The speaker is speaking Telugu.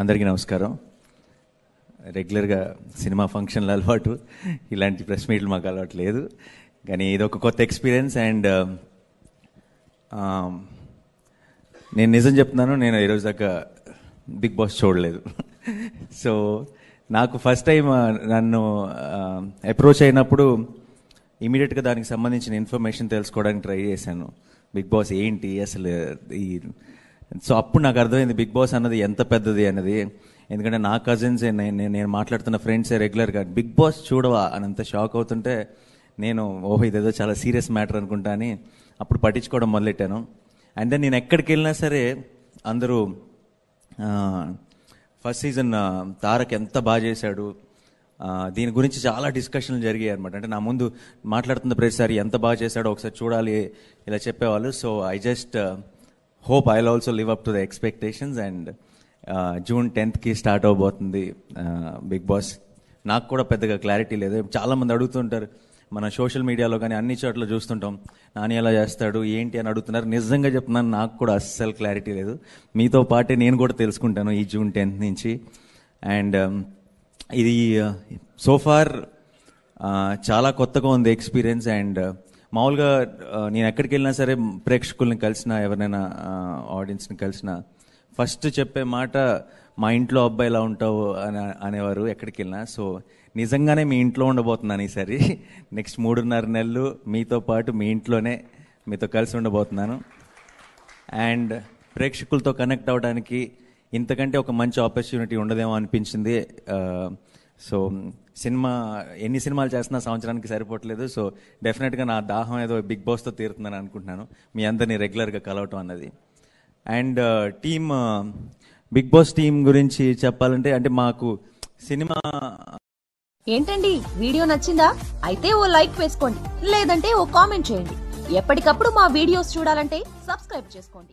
అందరికీ నమస్కారం. రెగ్యులర్గా సినిమా ఫంక్షన్ల అలవాటు ఇలాంటి ప్రెస్ మీట్లు మాకు అలవాటు లేదు. కానీ ఇది ఒక కొత్త ఎక్స్పీరియన్స్ అండ్ నేను నిజం చెప్తున్నాను నేను ఈరోజు దాకా బిగ్ బాస్ చూడలేదు. సో నాకు ఫస్ట్ టైం నన్ను అప్రోచ్ అయినప్పుడు ఇమీడియట్గా దానికి సంబంధించిన ఇన్ఫర్మేషన్ తెలుసుకోవడానికి ట్రై చేశాను. బిగ్ బాస్ ఏంటి? అసలు ఈ సో అప్పుడు నాకు అర్థమైంది బిగ్ బాస్ అన్నది ఎంత పెద్దది అనేది ఎందుకంటే నా కజిన్స్ నేను నేను మాట్లాడుతున్న ఫ్రెండ్సే రెగ్యులర్గా బిగ్ బాస్ చూడవా? అని అంత షాక్ అవుతుంటే నేను ఓహో ఇదేదో చాలా సీరియస్ మ్యాటర్ అనుకుంటా అని అప్పుడు పట్టించుకోవడం మొదలెట్టాను. అండ్ దెన్ నేను ఎక్కడికి వెళ్ళినా సరే అందరూ ఫస్ట్ సీజన్ తారక్ ఎంత బాగా చేశాడు? దీని గురించి చాలా డిస్కషన్లు జరిగాయి అనమాట అంటే నా ముందు మాట్లాడుతున్న ప్రతిసారి ఎంత బాగా చేశాడో ఒకసారి చూడాలి ఇలా చెప్పేవాళ్ళు. So I just hope I also live up to the expectations and June టెన్త్కి start అవబోతుంది uh, బిగ్ బాస్ నాకు కూడా పెద్దగా క్లారిటీ లేదు. చాలామంది అడుగుతుంటారు మన సోషల్ మీడియాలో కానీ అన్ని చోట్ల చూస్తుంటాం నాని ఎలా చేస్తాడు ఏంటి అని అడుగుతున్నారు. నిజంగా చెప్తున్నాను నాకు కూడా అస్సలు క్లారిటీ లేదు. మీతో పాటే నేను కూడా తెలుసుకుంటాను ఈ జూన్ టెన్త్ నుంచి. అండ్ um, ఇది uh, సోఫార్ uh, చాలా కొత్తగా ఉంది ఎక్స్పీరియన్స్ అండ్ uh, మామూలుగా నేను ఎక్కడికి వెళ్ళినా సరే ప్రేక్షకుల్ని కలిసిన ఎవరైనా ఆడియన్స్ని కలిసిన ఫస్ట్ చెప్పే మాట మా ఇంట్లో అబ్బాయి ఇలా ఉంటావు? అని అనేవారు ఎక్కడికి వెళ్ళినా సో నిజంగానే మీ ఇంట్లో ఉండబోతున్నాను ఈసారి. నెక్స్ట్ మూడున్నర నెలలు మీతో పాటు మీ ఇంట్లోనే మీతో కలిసి ఉండబోతున్నాను. అండ్ ప్రేక్షకులతో కనెక్ట్ అవ్వడానికి ఇంతకంటే ఒక మంచి ఆపర్చునిటీ ఉండదేమో అనిపించింది. సో సినిమా ఎన్ని సినిమాలు చేస్తున్నా సంవత్సరానికి సరిపోవట్లేదు. సో డెఫినెట్గా నా దాహం ఏదో బిగ్ బాస్తో తీరుతుందని అనుకుంటున్నాను. మీ అందరినీ రెగ్యులర్గా కలవటం అన్నది. And team Bigg Boss team గురించి చెప్పాలంటే అంటే మాకు సినిమా ఏంటండి? వీడియో నచ్చిందా? అయితే ఓ లైక్ వేసుకోండి. లేదంటే ఓ కామెంట్ చేయండి. ఎప్పటికప్పుడు మా వీడియోస్ చూడాలంటే సబ్స్క్రైబ్ చేసుకోండి.